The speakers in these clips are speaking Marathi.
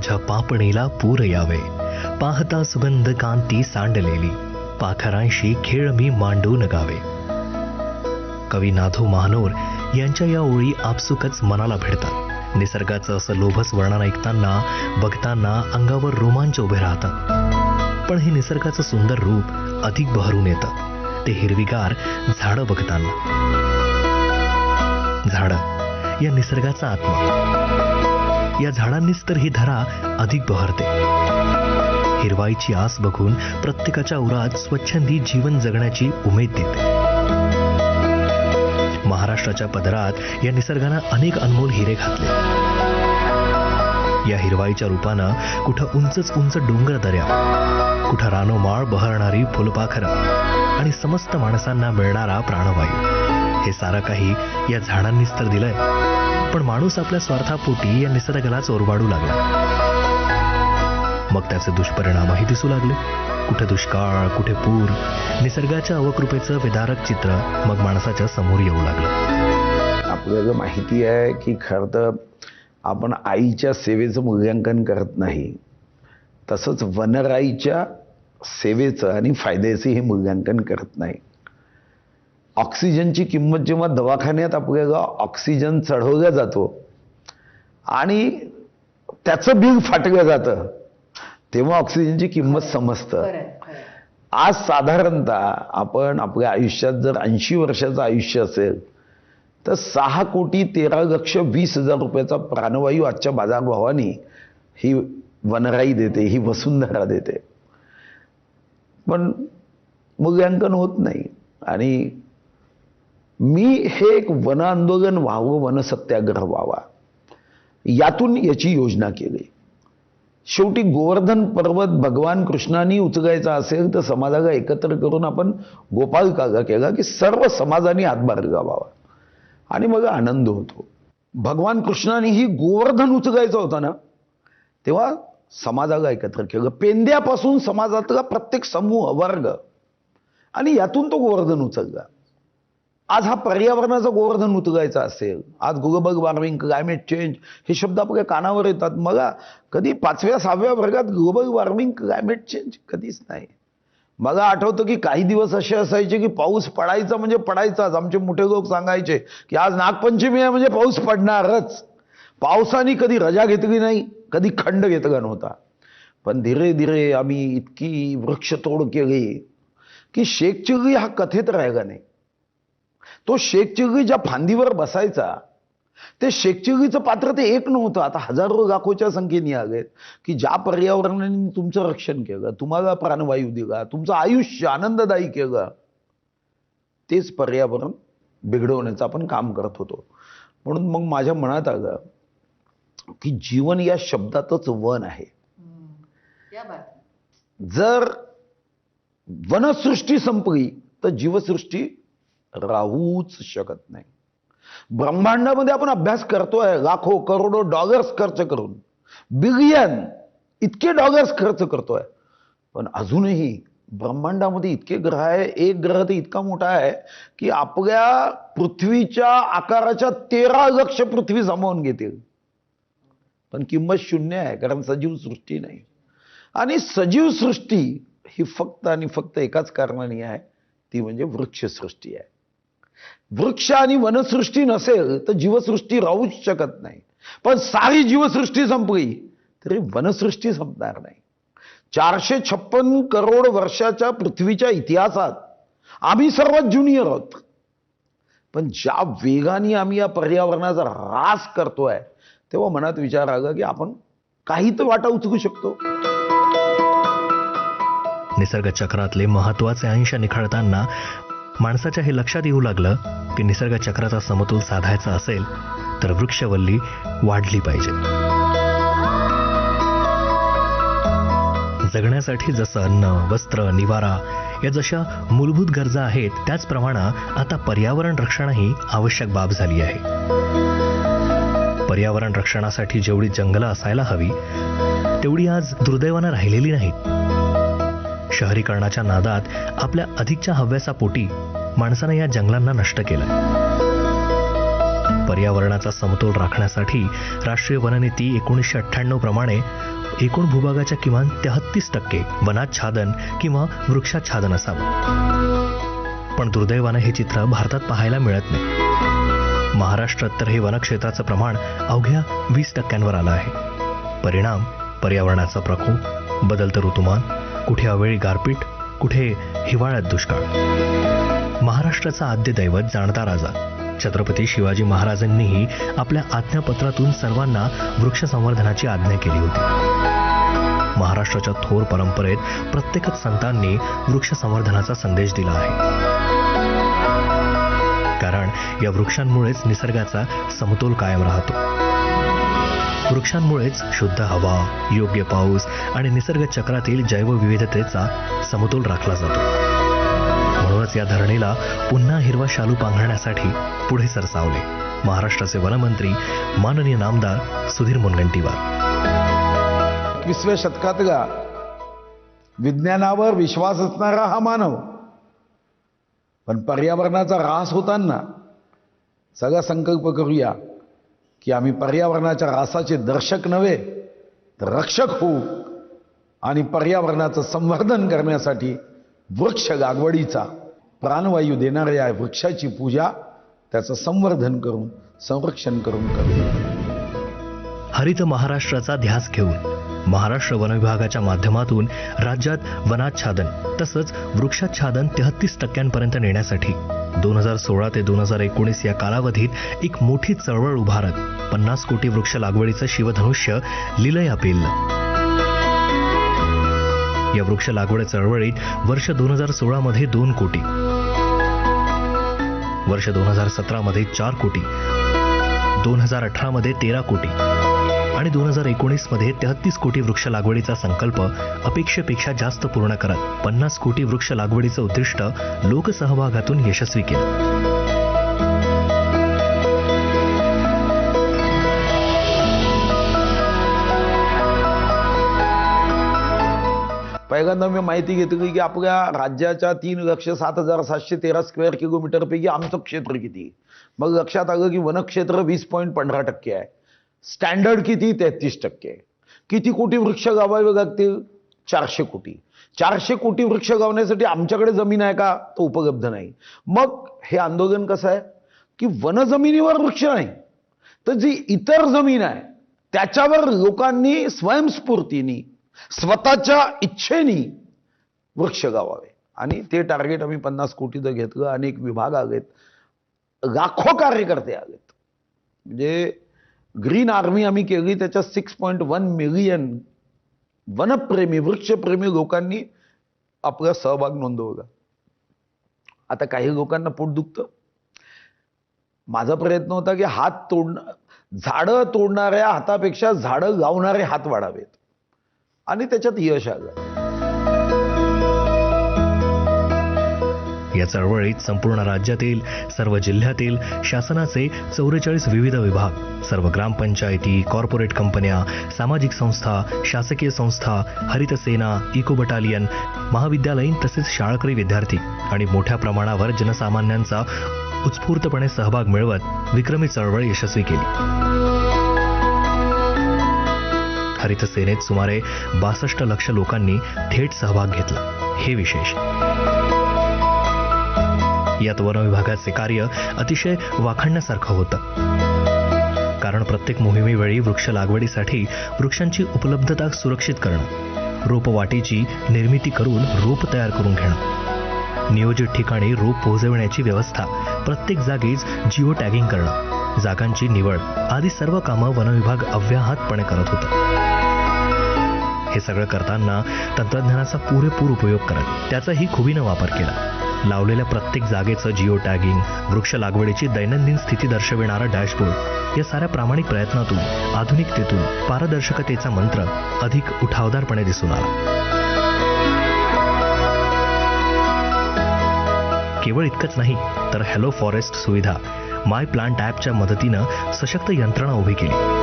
माझ्या पापणीला पूर यावे. पाहता सुगंध कांती सांडलेली. पाखरांशी खेळ मी मांडून गावे. कवी नाथो महानोर यांच्या या ओळी आपसुकच मनाला भिडतात. निसर्गाचं असं लोभस वर्णन ऐकताना बघताना अंगावर रोमांच उभे राहतात. पण हे निसर्गाचं सुंदर रूप अधिक बहरून येतं. ते हिरवीगार झाडं बघताना. झाडं या निसर्गाचा आत्मा. या झाडांनीच तर ही धरा अधिक बहरते. हिरवाईची आस बघून प्रत्येकाच्या उरात स्वच्छंदी जीवन जगण्याची उमेद देते. महाराष्ट्राच्या पदरात या निसर्गानं अनेक अनमोल हिरे घातले. या हिरवाईच्या रूपानं कुठं उंचच उंच डोंगर दऱ्या कुठं रानोमाळ बहरणारी फुलपाखरं आणि समस्त माणसांना मिळणारा प्राणवायू. हे सारं काही या झाडांनीच तर दिलंय. पण माणूस आपल्या स्वार्थापोटी या निसर्गालाच चोरवाडू लागला. मग त्याचे दुष्परिणामही दिसू लागले. कुठे दुष्काळ कुठे पूर निसर्गाच्या अवकृपेचं विदारक चित्र मग माणसाच्या समोर येऊ लागलं. आपल्याला माहिती आहे की खरं तर आपण आईच्या सेवेचं मूल्यांकन करत नाही. तसंच वनराईच्या सेवेचं आणि फायद्याचं हे मूल्यांकन करत नाही. ऑक्सिजनची किंमत जेव्हा दवाखान्यात आपल्याला ऑक्सिजन चढवला जातो आणि त्याचं बिल फाटलं जातं तेव्हा ऑक्सिजनची किंमत समजतं. आज साधारणतः आपण आपल्या आयुष्यात जर ऐंशी वर्षाचं आयुष्य असेल तर सहा कोटी तेरा लक्ष वीस हजार रुपयाचा प्राणवायू आजच्या बाजारभावानी ही वनराई देते ही वसुंधरा देते. पण मूल्यांकन होत नाही आणि मी हे एक वन आंदोलन व्हावं वन सत्याग्रह व्हावा. यातून याची योजना केली. शेवटी गोवर्धन पर्वत भगवान कृष्णाने उचगायचा असेल तर समाजाला एकत्र करून आपण गोपाल कागा केला की सर्व समाजाने हातभार गावावा आणि मग आनंद होतो. भगवान कृष्णानेही गोवर्धन उचगायचा होता ना तेव्हा समाजाला एकत्र केलं. पेंद्यापासून समाजातला प्रत्येक समूह वर्ग आणि यातून तो गोवर्धन उचलला. आज हा पर्यावरणाचा गोवर्धन उचलायचा असेल आज ग्लोबल वॉर्मिंग क्लायमेट चेंज हे शब्द आपल्या कानावर येतात. मला कधी पाचव्या सहाव्या वर्गात ग्लोबल वॉर्मिंग क्लायमेट चेंज कधीच नाही. मला आठवतं की काही दिवस असे असायचे की पाऊस पडायचा म्हणजे पडायचाच. आमचे मोठे लोक सांगायचे की आज नागपंचमी आहे म्हणजे पाऊस पडणारच. पावसाने कधी रजा घेतली नाही कधी खंड घेतला नव्हता. पण धीरे धीरे आम्ही इतकी वृक्षतोड केली की शेख चिल्ली हा कथेत राहिला नाही. तो शेख चिल्ली ज्या फांदीवर बसायचा. ते शेख चिल्लीचं पात्र ते एक नव्हतं. आता हजारो लाखोच्या संख्येने आलेत की ज्या पर्यावरणाने तुमचं रक्षण केलं तुम्हाला प्राणवायू दिला तुमचं आयुष्य आनंददायी केलं तेच पर्यावरण बिघडवण्याचं आपण काम करत होतो. म्हणून मग माझ्या मनात आलं की जीवन या शब्दातच वन आहे. जर वनसृष्टी संपली तर जीवसृष्टी राहूच शकत नाही. ब्रह्मांडामध्ये आपण अभ्यास करतोय लाखो करोडो डॉलर्स खर्च करून. बिलियन इतके डॉलर्स खर्च करतोय. पण अजूनही ब्रह्मांडामध्ये इतके ग्रह आहे एक ग्रह तर इतका मोठा आहे की आपल्या पृथ्वीच्या आकाराच्या तेरा लक्ष पृथ्वी जमावून घेतील. पण किंमत शून्य आहे कारण सजीव सृष्टी नाही. आणि सजीव सृष्टी ही फक्त आणि फक्त एकाच कारणाने आहे ती म्हणजे वृक्षसृष्टी आहे. वृक्ष आणि वनसृष्टी नसेल तर जीवसृष्टी राहूच शकत नाही. पण सारी जीवसृष्टी संपली तरी वनसृष्टी संपणार नाही. चारशे छप्पन करोड वर्षाच्या पृथ्वीच्या इतिहासात आम्ही सर्वात ज्युनियर आहोत. पण ज्या वेगाने आम्ही या पर्यावरणाचा ऱ्हास करतोय तेव्हा मनात विचार आला की आपण काही तर वाटा उचलू शकतो. निसर्ग चक्रातले महत्त्वाचे अंश निखळताना माणसाच्या हे लक्षात येऊ लागलं की निसर्ग चक्राचा समतोल साधायचा असेल तर वृक्षवल्ली वाढली पाहिजे. जगण्यासाठी जसं अन्न वस्त्र निवारा या जशा मूलभूत गरजा आहेत त्याचप्रमाणे आता पर्यावरण रक्षणही आवश्यक बाब झाली आहे. पर्यावरण रक्षणासाठी जेवढी जंगलं असायला हवी तेवढी आज दुर्दैवानं राहिलेली नाहीत. शहरीकरणाच्या नादात आपल्या अधिकच्या हव्यासा पोटी माणसानं या जंगलांना नष्ट केलं. पर्यावरणाचा समतोल राखण्यासाठी राष्ट्रीय वननीती एकोणीसशे अठ्ठ्याण्णव प्रमाणे एकूण भूभागाच्या किमान तेहत्तीस टक्के वनाच्छादन किंवा वृक्षाच्छादन असावं. पण दुर्दैवानं हे चित्र भारतात पाहायला मिळत नाही. महाराष्ट्रात तर हे वनक्षेत्राचं प्रमाण अवघ्या वीस टक्क्यांवर आलं आहे. परिणाम पर्यावरणाचा प्रकोप बदलतं ऋतुमान कुठे अवेळी गारपीट कुठे हिवाळ्यात दुष्काळ. महाराष्ट्राचा आद्य दैवत जाणता राजा. छत्रपती शिवाजी महाराजांनीही आपल्या आज्ञापत्रातून सर्वांना वृक्ष संवर्धनाची आज्ञा केली होती. महाराष्ट्राच्या थोर परंपरेत प्रत्येकच संतांनी वृक्ष संवर्धनाचा संदेश दिला आहे. कारण या वृक्षांमुळेच निसर्गाचा समतोल कायम राहतो. वृक्षांमुळेच शुद्ध हवा योग्य पाऊस आणि निसर्ग चक्रातील जैवविविधतेचा समतोल राखला जातो. म्हणूनच या धरणीला पुन्हा हिरवा शालू पांघरण्यासाठी पुढे सरसावले. महाराष्ट्राचे वनमंत्री माननीय नामदार सुधीर मुनगंटीवार. एकविसव्या शतकात गा विज्ञानावर विश्वास असणारा हा मानव. पण पर्यावरणाचा ऱ्हास होताना सगळा संकल्प करूया. की आम्ही पर्यावरणाच्या ऱ्हासाचे दर्शक नव्हे तर रक्षक होऊ आणि पर्यावरणाचं संवर्धन करण्यासाठी वृक्ष लागवडीचा प्राणवायू देणाऱ्या वृक्षाची पूजा त्याचं संवर्धन करून संरक्षण करून करू हरित महाराष्ट्राचा ध्यास घेऊन महाराष्ट्र वन विभागाच्या माध्यमातून राज्यात वनाच्छादन तसंच वृक्षाच्छादन तेहत्तीस टक्क्यांपर्यंत नेण्यासाठी दोन हजार सोळा ते दोन हजार एकोणीस या कालावधीत एक मोठी चळवळ उभारत पन्नास कोटी वृक्ष लागवडीचं शिवधनुष्य लिलया पेललं या वृक्ष लागवड चळवळीत वर्ष दोन हजार सोळा मध्ये दोन कोटी. वर्ष दोन हजार सतरा मध्ये चार कोटी. दोन हजार अठरा मध्ये तेरा कोटी. आणि दोन हजार एकोणीसमध्ये तेहत्तीस कोटी वृक्ष लागवडीचा संकल्प अपेक्षेपेक्षा जास्त पूर्ण करत पन्नास कोटी वृक्ष लागवडीचं उद्दिष्ट लोकसहभागातून यशस्वी केलं. पहिल्यांदा मी माहिती घेतली की आपल्या राज्याच्या तीन लक्ष सात हजार सातशे तेरा स्क्वेअर किलोमीटरपैकी आमचं क्षेत्र किती? मग लक्षात आलं की वनक्षेत्र वीस पॉईंट पंधरा टक्के आहे. स्टँडर्ड किती? तेहतीस टक्के. किती कोटी वृक्ष गावावे लागतील? चारशे कोटी. चारशे कोटी वृक्ष गावण्यासाठी आमच्याकडे जमीन आहे का? तो उपलब्ध नाही. मग हे आंदोलन कसं आहे? की वनजमिनीवर वृक्ष नाही. तर जी इतर जमीन आहे त्याच्यावर लोकांनी स्वयंस्फूर्तीनी स्वतःच्या इच्छेनी वृक्ष गावावे. आणि ते टार्गेट आम्ही पन्नास कोटीचं घेतलं. अनेक विभाग आलेत. लाखो कार्यकर्ते आलेत. म्हणजे ग्रीन आर्मी आम्ही केली त्याच्यात सिक्स पॉईंट वन मिलियन वनप्रेमी वृक्षप्रेमी लोकांनी आपला सहभाग नोंदवला. आता काही लोकांना पोट दुखतं. माझा प्रयत्न होता की हात तोडण झाडं तोडणाऱ्या हातापेक्षा झाडं लावणारे हात वाढावेत. आणि त्याच्यात यश आलं. या चळवळीत संपूर्ण राज्यातील सर्व जिल्ह्यातील शासनाचे चौवेचाळीस विविध विभाग सर्व ग्रामपंचायती कॉर्पोरेट कंपन्या सामाजिक संस्था शासकीय संस्था हरित सेना इको बटालियन महाविद्यालयीन तसेच शाळकरी विद्यार्थी आणि मोठ्या प्रमाणावर जनसामान्यांचा उत्स्फूर्तपणे सहभाग मिळवत विक्रमी चळवळ यशस्वी केली. हरित सेनेत सुमारे बासष्ट लक्ष लोकांनी थेट सहभाग घेतला. हे विशेष. यात वन विभागाचे कार्य अतिशय वाखाणण्यासारखं होतं. कारण प्रत्येक मोहिमेवेळी वृक्ष लागवडीसाठी वृक्षांची उपलब्धता सुरक्षित करणं रोपवाटीची निर्मिती करून रोप तयार करून घेणं नियोजित ठिकाणी रोप पोहोचविण्याची व्यवस्था प्रत्येक जागीच जिओ टॅगिंग करणं जागांची निवड आदी सर्व कामं वनविभाग अव्याहतपणे करत होतं. हे सगळं करताना तंत्रज्ञानाचा पुरेपूर उपयोग करत त्याचाही खुबीनं वापर केला. लावलेल्या प्रत्येक जागेचं जिओ टॅगिंग वृक्ष लागवडीची दैनंदिन स्थिती दर्शविणारा डॅशबोर्ड या साऱ्या प्रामाणिक प्रयत्नातून आधुनिकतेतून पारदर्शकतेचा मंत्र अधिक उठावदारपणे दिसून आला. केवळ इतकंच नाही तर हॅलो फॉरेस्ट सुविधा माय प्लांट ॲपच्या मदतीनं सशक्त यंत्रणा उभी केली.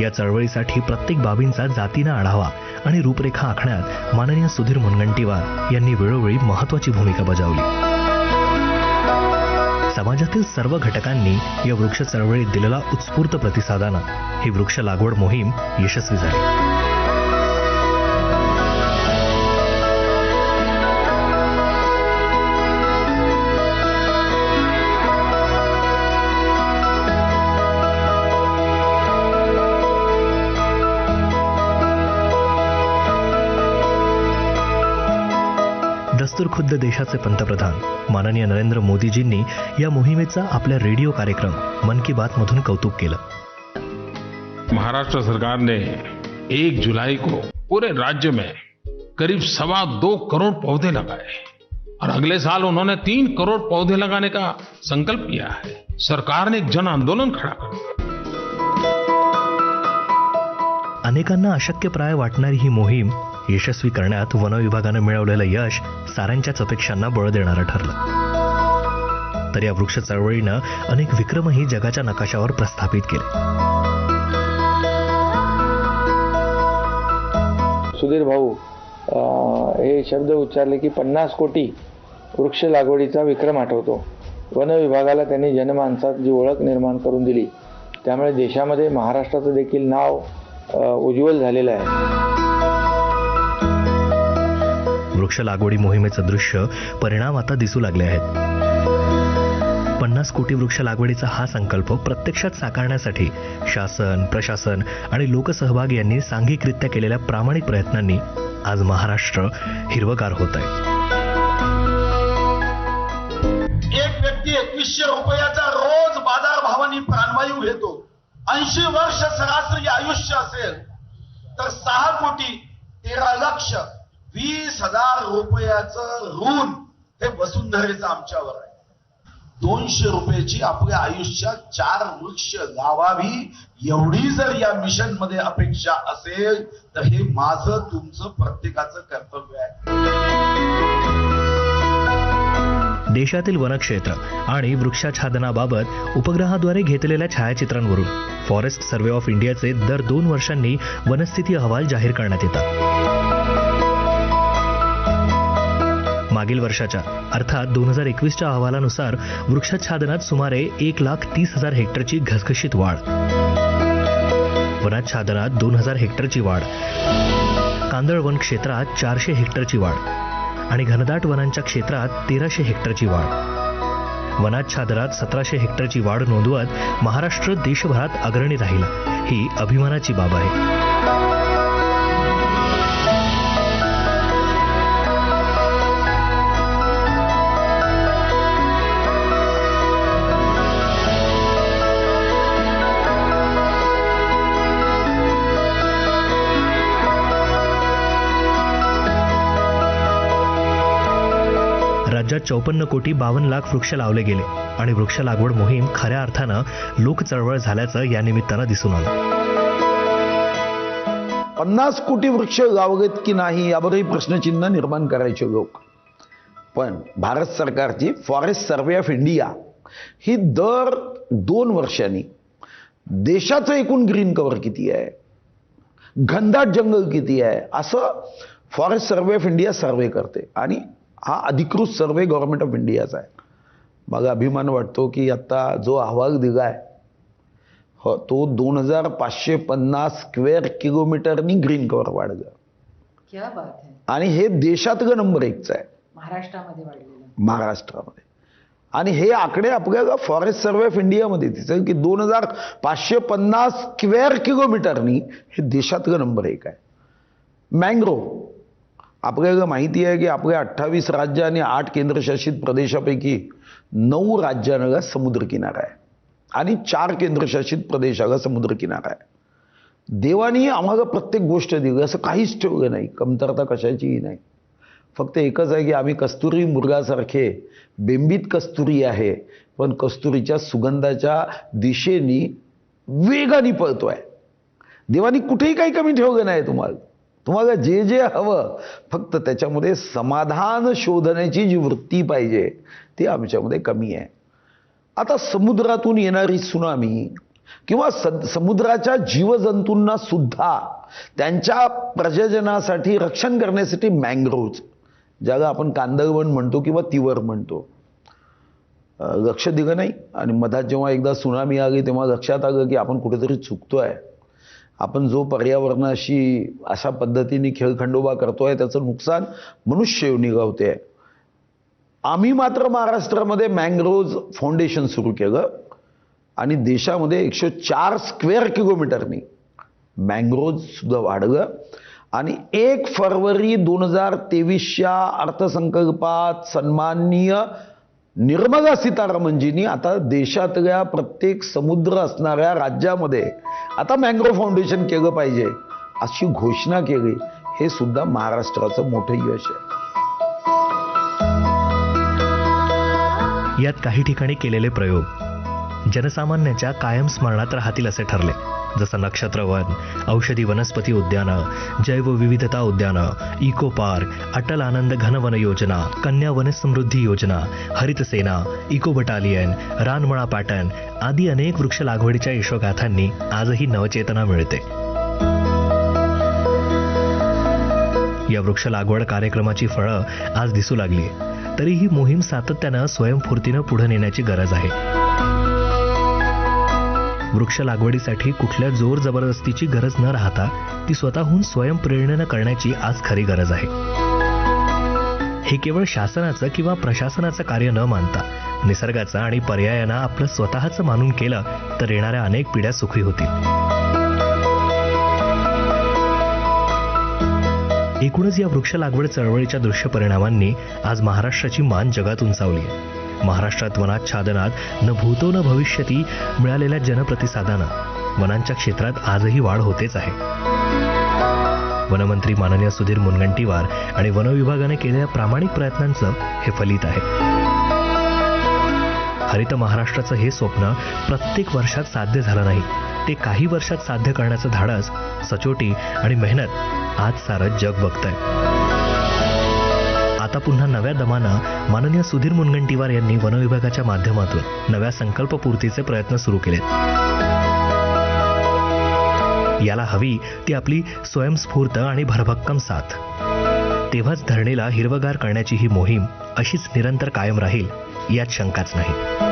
या चळवळीसाठी प्रत्येक बाबींचा जातीनं आढावा आणि रूपरेखा आखण्यात माननीय सुधीर मुनगंटीवार यांनी वेळोवेळी महत्वाची भूमिका बजावली. समाजातील सर्व घटकांनी या वृक्ष चळवळीत दिलेला उत्स्फूर्त प्रतिसादानं ही वृक्ष लागवड मोहीम यशस्वी झाली. दस्तूर खुद्द देशाचे पंतप्रधान. माननीय नरेंद्र मोदीजींनी या मोहिमेचा आपल्या रेडिओ कार्यक्रम मन की बात मधून कौतुक केलं. महाराष्ट्र सरकार ने एक जुलाई को पूरे राज्य में करीब सवा दो करोड़ पौधे लगाए. और अगले साल उन्होंने तीन करोड़ पौधे लगाने का संकल्प किया है. सरकार ने एक जन आंदोलन खड़ा कर अनेकांना अशक्यप्राय वाटणारी ही मोहीम यशस्वी करण्यात वन विभागानं मिळवलेलं यश साऱ्यांच्याच अपेक्षांना बळ देणारं ठरलं. तर या वृक्ष चळवळीनं अनेक विक्रमही जगाच्या नकाशावर प्रस्थापित केले. सुधीर भाऊ अं, हे शब्द उच्चारले की पन्नास कोटी वृक्ष लागवडीचा विक्रम आठवतो. वन विभागाला त्यांनी जनमानसात जी ओळख निर्माण करून दिली त्यामुळे देशामध्ये महाराष्ट्राचं देखील नाव उज्ज्वल झालेलं आहे. वृक्ष लागवडी मोहिमेचं दृश्य परिणाम आता दिसू लागले आहेत. पन्नास कोटी वृक्ष लागवडीचा हा संकल्प प्रत्यक्षात साकारण्यासाठी शासन प्रशासन आणि लोकसहभाग यांनी सांघिकरित्या केलेल्या प्रामाणिक प्रयत्नांनी आज महाराष्ट्र हिरवगार होत आहे. एक व्यक्ती एकवीसशे रुपयाचा रोज बाजार भावानी प्राणवायू घेतो. ऐंशी वर्ष सरासरी आयुष्य असेल. तर सहा कोटी तेरा लक्ष वीस हजार रुपयाचं ऋण हे वसुंधरेचं आमच्यावर आहे. दोनशे रुपयाची आपल्या आयुष्यात चार वृक्ष लावावी एवढी जर या मिशनमध्ये अपेक्षा असेल तर हे माझं तुमचं प्रत्येकाचं कर्तव्य आहे. देशातील वनक्षेत्र आणि वृक्षाच्छादनाबाबत उपग्रहाद्वारे घेतलेल्या छायाचित्रांवरून फॉरेस्ट सर्व्हे ऑफ इंडियाचे दर दोन वर्षांनी वनस्थिती अहवाल जाहीर करण्यात येतात. मागील वर्षाच्या अर्थात दोन हजार एकवीसच्या अहवालानुसार वृक्षाच्छादनात सुमारे एक लाख तीस हजार हेक्टरची घसघशीत वाढ. वनाच्छादनात दोन हजार हेक्टरची वाढ. कांदळ वन क्षेत्रात चारशे हेक्टरची वाढ. आणि घनदाट वनांच्या क्षेत्रात तेराशे हेक्टरची वाढ. वनाच्छादनात सतराशे हेक्टरची वाढ नोंदवत महाराष्ट्र देशभरात अग्रणी राहिला ही अभिमानाची बाब आहे. राज्यात चौपन्न कोटी बावन्न लाख वृक्ष लावले गेले. आणि वृक्ष लागवड मोहीम खऱ्या अर्थानं लोक चळवळ झाल्याचं या निमित्तानं दिसून आलं. पन्नास कोटी वृक्ष लावलेत की नाही यावरही प्रश्नचिन्ह निर्माण करायचे लोक. पण भारत सरकारची फॉरेस्ट सर्वे ऑफ इंडिया ही दर दोन वर्षांनी देशाचं एकूण ग्रीन कव्हर किती आहे? घनदाट जंगल किती आहे? असं forest survey of India survey करते. आणि हा अधिकृत सर्वे गव्हर्नमेंट ऑफ इंडियाचा आहे. मला अभिमान वाटतो की आता जो अहवाल दिलाय हो तो दोन हजार पाचशे पन्नास स्क्वेअर किलोमीटरनी ग्रीन कव्हर वाढलं. क्या बात है. आणि हे देशातलं नंबर एकचं आहे. महाराष्ट्रामध्ये वाढलेलं. महाराष्ट्रामध्ये. आणि हे आकडे आपल्याला फॉरेस्ट सर्व्हे ऑफ इंडियामध्ये दिसेल की दोन हजार पाचशे पन्नास स्क्वेअर किलोमीटरनी हे देशातलं नंबर एक आहे. मँग्रोव्ह. आपल्याला माहिती आहे की आपल्या अठ्ठावीस राज्य आणि आठ केंद्रशासित प्रदेशापैकी नऊ राज्यांना समुद्रकिनारा आहे. आणि चार केंद्रशासित प्रदेशाला समुद्रकिनारा आहे. देवानी आम्हाला प्रत्येक गोष्ट दिली असं काहीच ठेवलं नाही. कमतरता कशाचीही नाही. फक्त एकच आहे की आम्ही कस्तुरी मुर्गासारखे बेंबीत कस्तुरी आहे पण कस्तुरीच्या सुगंधाच्या दिशेनी वेगाने पळतो आहे देवानी कुठेही काही कमी ठेवलं नाही तुम्हाला. तुम्हाला जे जे हवं फक्त त्याच्यामध्ये समाधान शोधण्याची जी वृत्ती पाहिजे ती आमच्यामध्ये कमी आहे. आता समुद्रातून येणारी सुनामी किंवा समुद्राच्या जीवजंतूंना सुद्धा त्यांच्या प्रजननासाठी रक्षण करण्यासाठी मँग्रोव्ज ज्याला आपण कांदळवन म्हणतो किंवा तिवर म्हणतो. लक्ष दिलं नाही? आणि मधात जेव्हा एकदा सुनामी आली तेव्हा लक्षात आलं की आपण कुठेतरी चुकतो आहे आपण जो पर्यावरणाशी अशा पद्धतीने खेळखंडोबा करतोय त्याचं नुकसान मनुष्य निघावते आम्ही मात्र महाराष्ट्रामध्ये मँग्रोव्ज फाउंडेशन सुरू केलं आणि देशामध्ये एकशे चार स्क्वेअर किलोमीटरनी मँग्रोव्ज सुद्धा वाढलं. आणि एक फरवरी दोन हजार तेवीसच्या अर्थसंकल्पात सन्माननीय निर्मला सीतारामनजींनी आता देशातल्या प्रत्येक समुद्र असणाऱ्या राज्यामध्ये आता मँग्रोव्ह फाउंडेशन केलं पाहिजे अशी घोषणा केली. हे सुद्धा महाराष्ट्राचं मोठं यश आहे. यात काही ठिकाणी केलेले प्रयोग. जनसामान्याच्या कायम स्मरणात राहतील असे ठरले. जसं नक्षत्रवन औषधी वनस्पती उद्यानं जैवविविधता उद्यानं इको पार्क अटल आनंद घनवन योजना कन्या वनसमृद्धी योजना हरित सेना इको बटालियन रानमळा पॅटर्न आदी अनेक वृक्ष लागवडीच्या यशोगाथांनी आजही नवचेतना मिळते. या वृक्ष लागवड कार्यक्रमाची फळं आज दिसू लागली. तरी ही मोहीम सातत्यानं स्वयंफूर्तीनं पुढे नेण्याची गरज आहे. वृक्ष लागवडीसाठी कुठल्या जोर जबरदस्तीची गरज न राहता ती स्वतःहून स्वयंप्रेरणेनं करण्याची आज खरी गरज आहे. हे केवळ शासनाचं किंवा प्रशासनाचं कार्य न मानता निसर्गाचं आणि पर्यायांना आपलं स्वतःचं मानून केलं तर येणाऱ्या अनेक पिढ्या सुखी होतील. एकूणच या वृक्ष लागवड चळवळीच्या दृश्य परिणामांनी आज महाराष्ट्राची मान जगात उंचावली आहे. महाराष्ट्रात वनाच्छादनात न भूतो न भविष्यती मिळालेल्या जनप्रतिसादानं. वनांच्या क्षेत्रात आजही वाढ होतेच आहे. वनमंत्री माननीय सुधीर मुनगंटीवार आणि वन विभागाने केलेल्या प्रामाणिक प्रयत्नांचं हे फलित आहे. हरित महाराष्ट्राचं हे स्वप्न प्रत्येक वर्षात साध्य झालं नाही. ते काही वर्षात साध्य करण्याचं धाडस सचोटी आणि मेहनत आज सारं जग बघतंय. आता पुन्हा नव्या दमानं माननीय सुधीर मुनगंटीवार यांनी वनविभागाच्या माध्यमातून नव्या संकल्पपूर्तीचे प्रयत्न सुरू केलेत. याला हवी ती आपली स्वयंस्फूर्त आणि भरभक्कम साथ. तेव्हाच धरणेला हिरवगार करण्याची ही मोहीम अशीच निरंतर कायम राहील यात शंकाच नाही.